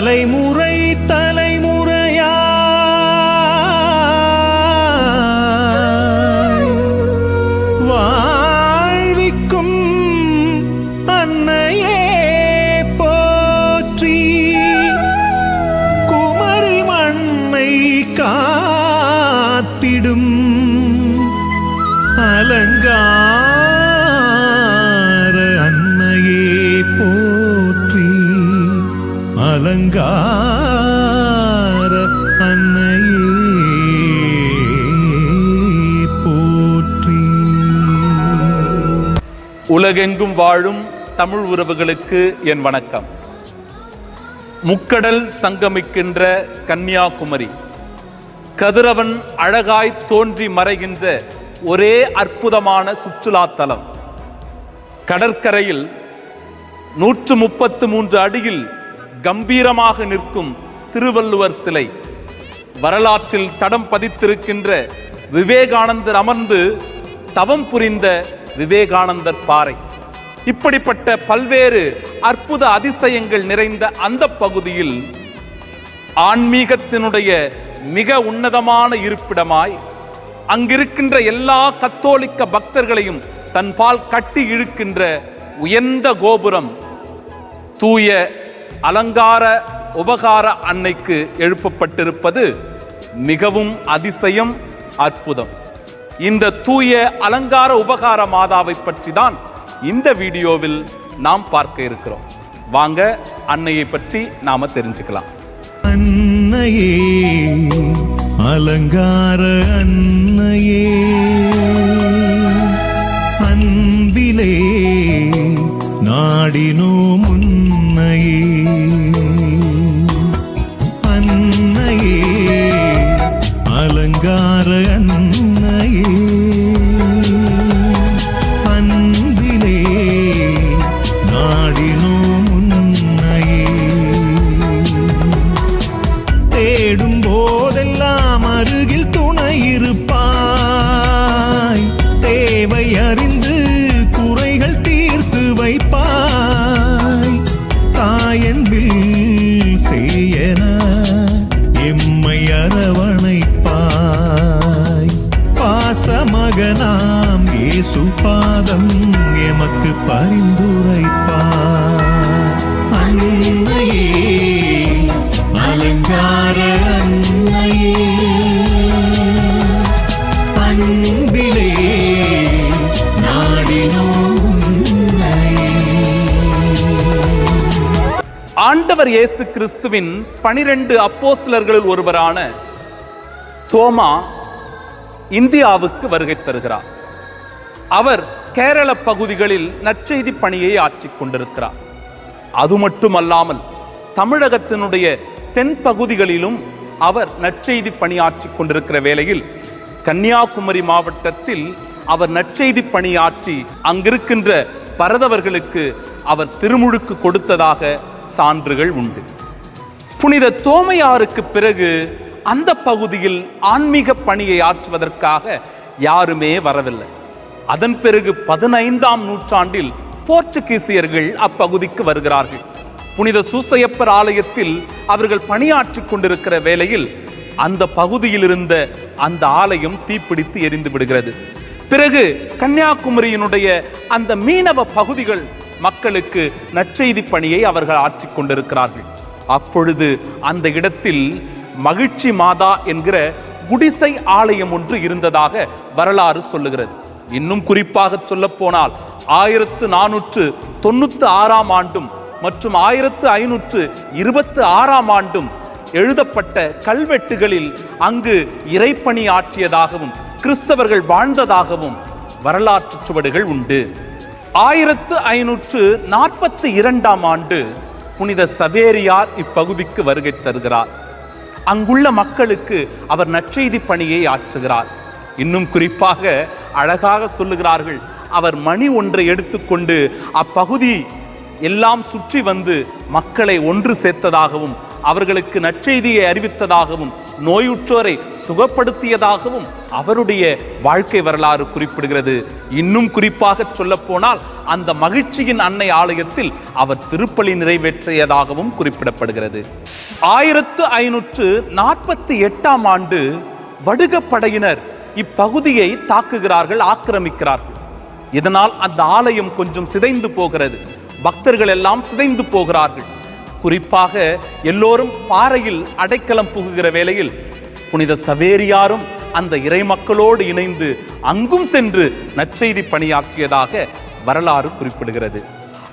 தலைமுறை உலகெங்கும் வாழும் தமிழ் உறவுகளுக்கு என் வணக்கம். முக்கடல் சங்கமிக்கின்ற கன்னியாகுமரி கதிரவன் அழகாய் தோன்றி மறைகின்ற ஒரே அற்புதமான சுற்றுலாத்தலம் கடற்கரையில் நூற்று முப்பத்து மூன்று அடியில் கம்பீரமாக நிற்கும் திருவள்ளுவர் சிலை வரலாற்றில் தடம் பதித்திருக்கின்ற விவேகானந்தர் அமர்ந்து தவம் புரிந்த விவேகானந்தர் பாறை. இப்படிப்பட்ட பல்வேறு அற்புத அதிசயங்கள் நிறைந்த அந்த பகுதியில் ஆன்மீகத்தினுடைய மிக உன்னதமான இருப்பிடமாய் அங்கிருக்கின்ற எல்லா கத்தோலிக்க பக்தர்களையும் தன்பால் கட்டி இழுக்கின்ற உயர்ந்த கோபுரம் தூய அலங்கார உபகார அன்னைக்கு எழுப்பப்பட்டிருப்பது மிகவும் அதிசயம் அற்புதம். இந்த தூய அலங்கார உபகார மாதாவை பற்றி தான் இந்த வீடியோவில் நாம் பார்க்க இருக்கிறோம். வாங்க அன்னையை பற்றி நாம தெரிஞ்சுக்கலாம். அன்னையே அலங்கார அன்னையே. பாசமகனாம் இயேசு பாதம் எமக்கு பரிந்துரைப்பார். அன்னையே அலங்கார அன்னையே. அன்பிலே நாடினோ ஆண்டவர் இயேசு கிறிஸ்துவின் பனிரெண்டு அப்போஸ்லர்களில் ஒருவரான தோமா இந்தியாவுக்கு வருகை தருகிறார். அவர் கேரள பகுதிகளில் நற்செய்தி பணியை ஆற்றிக் கொண்டிருக்கிறார். அது மட்டுமல்லாமல் தமிழகத்தினுடைய தென் பகுதிகளிலும் அவர் நற்செய்தி பணியாற்றிக் கொண்டிருக்கிற வேளையில் கன்னியாகுமரி மாவட்டத்தில் அவர் நற்செய்தி பணியாற்றி அங்கிருக்கின்ற பரதவர்களுக்கு அவர் திருமுழுக்கு கொடுத்ததாக சான்றுகள் உண்டு. புனித தோமையாருக்கு பிறகு அந்த பகுதியில் ஆன்மீக பணியை ஆற்றுவதற்காக யாருமே வரவில்லை. அதன் பிறகு பதினைந்தாம் நூற்றாண்டில் போர்ச்சுகீசியர்கள் அப்பகுதிக்கு வருகிறார்கள். புனித சூசையப்பர் ஆலயத்தில் அவர்கள் பணியாற்றிக் கொண்டிருக்கிற வேளையில் அந்த பகுதியில் இருந்த அந்த ஆலயம் தீப்பிடித்து எரிந்து விடுகிறது. பிறகு கன்னியாகுமரியினுடைய அந்த மீனவ பகுதிகள் மக்களுக்கு நற்செய்தி பணியை அவர்கள் ஆற்றிக் கொண்டிருக்கிறார்கள். அப்பொழுது அந்த இடத்தில் மகிழ்ச்சி மாதா என்கிற குடிசை ஆலயம் ஒன்று இருந்ததாக வரலாறு சொல்லுகிறது. இன்னும் குறிப்பாக சொல்ல போனால் ஆயிரத்து நானூற்று தொண்ணூத்து ஆறாம் ஆண்டும் மற்றும் ஆயிரத்து ஐநூற்று இருபத்து ஆறாம் ஆண்டும் எழுதப்பட்ட கல்வெட்டுகளில் அங்கு இறைப்பணி ஆற்றியதாகவும் கிறிஸ்தவர்கள் வாழ்ந்ததாகவும் வரலாற்று சுவடுகள் உண்டு. ஆயிரத்து ஐநூற்று நாற்பத்தி இரண்டாம் ஆண்டு புனித சவேரியார் இப்பகுதிக்கு வருகை தருகிறார். அங்குள்ள மக்களுக்கு அவர் நற்செய்தி பணியை ஆற்றுகிறார். இன்னும் குறிப்பாக அழகாக சொல்லுகிறார்கள் அவர் மணி ஒன்றை எடுத்துக்கொண்டு அப்பகுதி எல்லாம் சுற்றி வந்து மக்களை ஒன்று சேர்த்ததாகவும் அவர்களுக்கு நற்செய்தியை அறிவித்ததாகவும் நோயுற்றோரை சுகப்படுத்தியதாகவும் அவருடைய வாழ்க்கை வரலாறு குறிப்பிடுகிறது. இன்னும் குறிப்பாக சொல்லப்போனால் அந்த மகிழ்ச்சியின் அன்னை ஆலயத்தில் அவர் திருப்பலி நிறைவேற்றியதாகவும் குறிப்பிடப்படுகிறது. ஆயிரத்து ஐநூற்று நாற்பத்தி எட்டாம் ஆண்டு வடுகப்படையினர் இப்பகுதியை தாக்குகிறார்கள் ஆக்கிரமிக்கிறார்கள். இதனால் அந்த ஆலயம் கொஞ்சம் சிதைந்து போகிறது. பக்தர்கள் எல்லாம் சிதைந்து போகிறார்கள். குறிப்பாக எல்லோரும் பாறையில் அடைக்கலம் புகுகிற வேளையில் புனித சவேரியாரும் அந்த இறைமக்களோடு இணைந்து அங்கும் சென்று நற்செய்தி பணியாற்றியதாக வரலாறு குறிப்பிடுகிறது.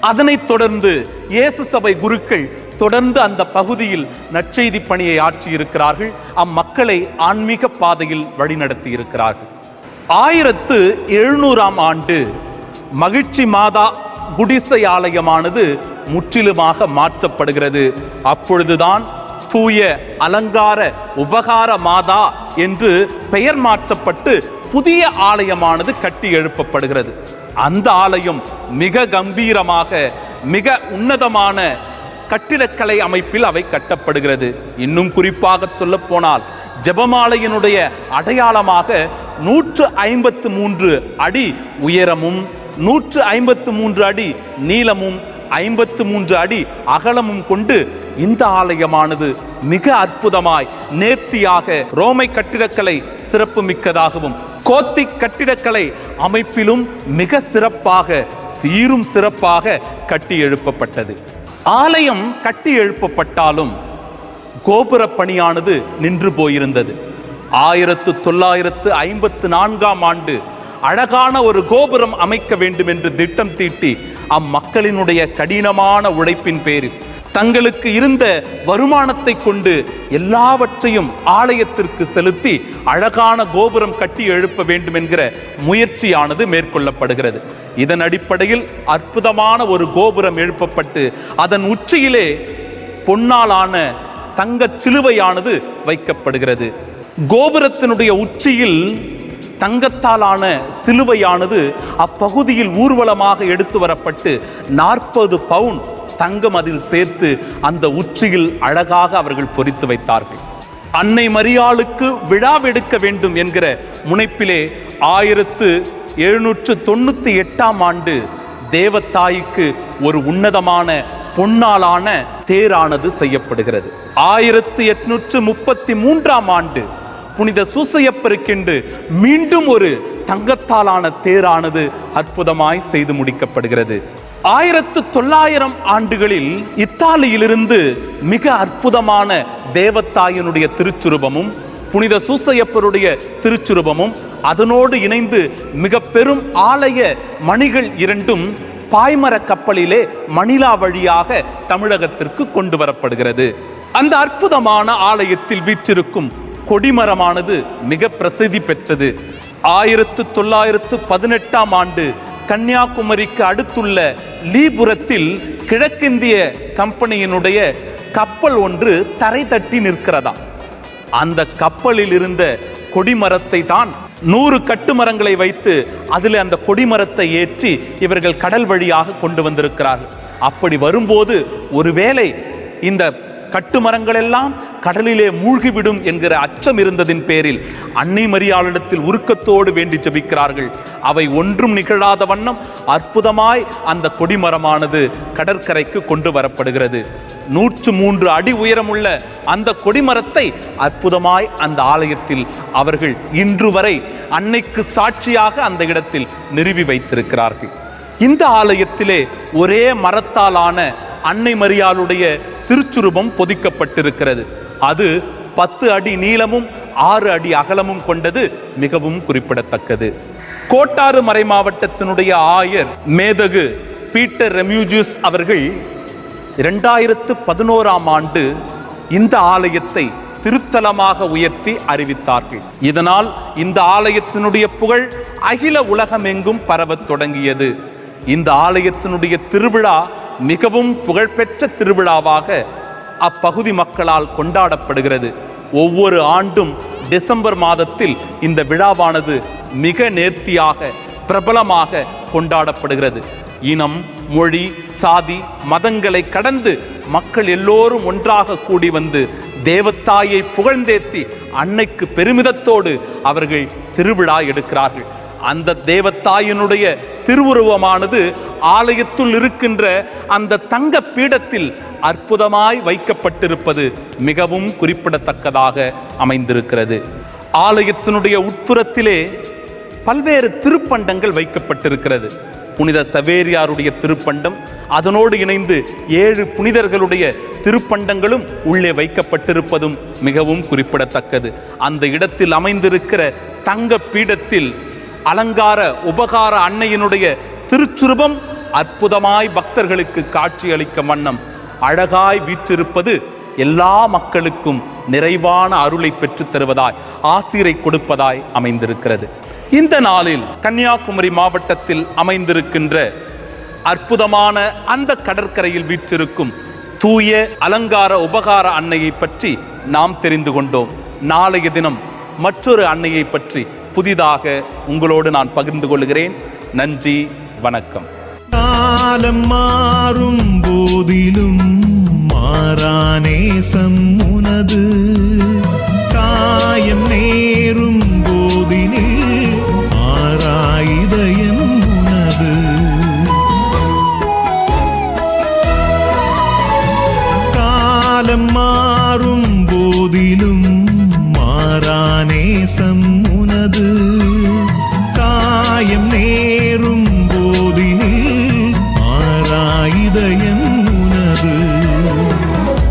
அதனைத் தொடர்ந்து இயேசு சபை குருக்கள் தொடர்ந்து அந்த பகுதியில் நற்செய்தி பணியை ஆற்றி இருக்கிறார்கள் அம்மக்களை ஆன்மீக பாதையில் வழிநடத்தி இருக்கிறார்கள் ஆயிரத்து எழுநூறாம் ஆண்டு மகிழ்ச்சி மாதா குடிசை ஆலயமானது முற்றிலுமாக மாற்றப்படுகிறது. அப்பொழுதுதான் தூய அலங்கார உபகார மாதா என்று பெயர் மாற்றப்பட்டு புதிய ஆலயமானது கட்டி எழுப்பப்படுகிறது. அந்த ஆலயம் மிக கம்பீரமாக மிக உன்னதமான கட்டிடக்கலை அமைப்பில் அவை கட்டப்படுகிறது. இன்னும் குறிப்பாக சொல்ல போனால் ஜெபமாலையினுடைய அடையாளமாக நூற்று ஐம்பத்து மூன்று அடி உயரமும் நூற்று ஐம்பத்து மூன்று அடி நீளமும் ஐம்பத்து மூன்று அடி அகலமும் கொண்டு இந்த ஆலயமானது மிக அற்புதமாய் நேர்த்தியாக ரோமை கட்டிடக்கலை சிறப்பு மிக்கதாகவும் கோத்திக் கட்டிடக்கலை அமைப்பிலும் மிக சிறப்பாக சீரும் சிறப்பாக கட்டி எழுப்பப்பட்டது ஆலயம் கட்டி எழுப்பப்பட்டாலும் கோபுர பணியானது நின்று போயிருந்தது. ஆயிரத்து தொள்ளாயிரத்து ஐம்பத்து நான்காம் ஆண்டு அழகான ஒரு கோபுரம் அமைக்க வேண்டும் என்று திட்டம் தீட்டி அம்மக்களினுடைய கடினமான உழைப்பின் பேரில் தங்களுக்கு இருந்த வருமானத்தை கொண்டு எல்லாவற்றையும் ஆலயத்திற்கு செலுத்தி அழகான கோபுரம் கட்டி எழுப்ப வேண்டும் என்கிற முயற்சியானது மேற்கொள்ளப்படுகிறது. இதன் அடிப்படையில் அற்புதமான ஒரு கோபுரம் எழுப்பப்பட்டு அதன் உச்சியிலே பொன்னாலான தங்கச் சிலுவையானது வைக்கப்படுகிறது. கோபுரத்தினுடைய உச்சியில் தங்கத்தாலான சிலுவையானது அப்பகுதியில் ஊர்வலமாக எடுத்து வரப்பட்டு நாற்பது பவுன் தங்கம் அதில் சேர்த்து அந்த உச்சியில் அழகாக அவர்கள் பொறித்து வைத்தார்கள். அன்னை மரியாளுக்கு விழாவெடுக்க வேண்டும் என்கிற முனைப்பிலே ஆயிரத்து எழுநூற்று தொண்ணூத்தி எட்டாம் ஆண்டு தேவத்தாய்க்கு ஒரு உன்னதமான பொன்னாலான தேரானது செய்யப்படுகிறது. ஆயிரத்து எட்நூற்று முப்பத்தி மூன்றாம் ஆண்டு புனித சூசையப்பருக்கென்று மீண்டும் ஒரு தங்கத்தாலான தேரானது அற்புதமாய் செய்து முடிக்கப்படுகிறது. ஆயிரத்து தொள்ளாயிரம் ஆண்டுகளில் இத்தாலியிலிருந்து மிக அற்புதமான தேவத்தாயினுடைய திருச்சுருபமும் புனித சூசையப்பருடைய திருச்சுருபமும் அதனோடு இணைந்து மிக பெரும் ஆலய மணிகள் இரண்டும் பாய்மர கப்பலிலே மணிலா வழியாக தமிழகத்திற்கு கொண்டு வரப்படுகிறது. அந்த அற்புதமான ஆலயத்தில் வீற்றிருக்கும் கொடிமரமானது மிக பிரசித்தி பெற்றது. ஆயிரத்து தொள்ளாயிரத்து பதினெட்டாம் ஆண்டு கன்னியாகுமரிக்கு அடுத்துள்ள லீபுரத்தில் கிழக்கிந்திய கம்பெனியினுடைய கப்பல் ஒன்று தரை தட்டி நிற்கிறதா அந்த கப்பலில் இருந்த கொடிமரத்தை தான் நூறு கட்டுமரங்களை வைத்து அதில் அந்த கொடிமரத்தை ஏற்றி இவர்கள் கடல் வழியாக கொண்டு வந்திருக்கிறார்கள். அப்படி வரும்போது ஒருவேளை இந்த கட்டுமரங்கள் எல்லாம் கடலிலே மூழ்கிவிடும் என்கிற அச்சம் இருந்ததின் பேரில் அன்னை மரியாளிடத்தில் உருக்கத்தோடு வேண்டி ஜெபிக்கிறார்கள். அவை ஒன்றும் நிகழாத வண்ணம் அற்புதமாய் அந்த கொடிமரமானது கடற்கரைக்கு கொண்டு வரப்படுகிறது. நூற்று மூன்று அடி உயரமுள்ள அந்த கொடிமரத்தை அற்புதமாய் அந்த ஆலயத்தில் அவர்கள் இன்று வரை அன்னைக்கு சாட்சியாக அந்த இடத்தில் நிறுவி வைத்திருக்கிறார்கள். இந்த ஆலயத்திலே ஒரே மரத்தாலான அன்னை மரியாளுடைய திருச்சுருபம் பொதிக்கப்பட்டிருக்கிறது. அது பத்து அடி நீளமும் ஆறு அடி அகலமும் கொண்டது மிகவும் குறிப்பிடத்தக்கது. கோட்டாறு மறை மாவட்டத்தினுடைய ஆயர் மேதகு பீட்டர் ரெமியூஜியஸ் அவர்கள் இரண்டாயிரத்து பதினோராம் ஆண்டு இந்த ஆலயத்தை திருத்தலமாக உயர்த்தி அறிவித்தார்கள். இதனால் இந்த ஆலயத்தினுடைய புகழ் அகில உலகமெங்கும் பரவத் தொடங்கியது. இந்த ஆலயத்தினுடைய திருவிழா மிகவும் புகழ்பெற்ற திருவிழாவாக அப்பகுதி மக்களால் கொண்டாடப்படுகிறது. ஒவ்வொரு ஆண்டும் டிசம்பர் மாதத்தில் இந்த விழாவானது மிக நேர்த்தியாக பிரபலமாக கொண்டாடப்படுகிறது. இனம் மொழி சாதி மதங்களை கடந்து மக்கள் எல்லோரும் ஒன்றாக கூடி வந்து தேவத்தாயை புகழ்ந்தேத்தி அன்னைக்கு பெருமிதத்தோடு அவர்கள் திருவிழா எடுக்கிறார்கள். அந்த தேவத்தாயினுடைய திருவுருவமானது ஆலயத்துள் இருக்கின்ற அந்த தங்க பீடத்தில் அற்புதமாய் வைக்கப்பட்டிருப்பது மிகவும் குறிப்பிடத்தக்கதாக அமைந்திருக்கிறது. ஆலயத்தினுடைய உட்புறத்திலே பல்வேறு திருப்பண்டங்கள் வைக்கப்பட்டிருக்கிறது. புனித சவேரியாருடைய திருப்பண்டம் அதனோடு இணைந்து ஏழு புனிதர்களுடைய திருப்பண்டங்களும் உள்ளே வைக்கப்பட்டிருப்பதும் மிகவும் குறிப்பிடத்தக்கது. அந்த இடத்தில் அமைந்திருக்கிற தங்க பீடத்தில் அலங்கார உபகார அன்னையினுடைய திருச்சுருபம் அற்புதமாய் பக்தர்களுக்கு காட்சி அளிக்கும் வண்ணம். அழகாய் வீற்றிருப்பது எல்லா மக்களுக்கும் நிறைவான அருளை பெற்றுத் தருவதாய் ஆசிரை கொடுப்பதாய் அமைந்திருக்கிறது. இந்த நாளில் கன்னியாகுமரி மாவட்டத்தில் அமைந்திருக்கின்ற அற்புதமான அந்த கடற்கரையில் வீற்றிருக்கும் தூய அலங்கார உபகார அன்னையை பற்றி நாம் தெரிந்து கொண்டோம். நாளைய தினம் மற்றொரு அன்னையை பற்றி புதிதாக உங்களோடு நான் பகிர்ந்து கொள்கிறேன். நன்றி வணக்கம். காலம் மாறும் போதிலும் மாறானேசம் உனது காயம் நேரும் போதினில் மாறாயுதயம் உனது காலம் மாறும் போதிலும் மாறானேசம் உனது காயம் நேரும் போதினில் மாறாயுதயம் உனது.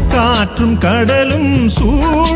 காற்றும் கடலும் சூழ்கையில்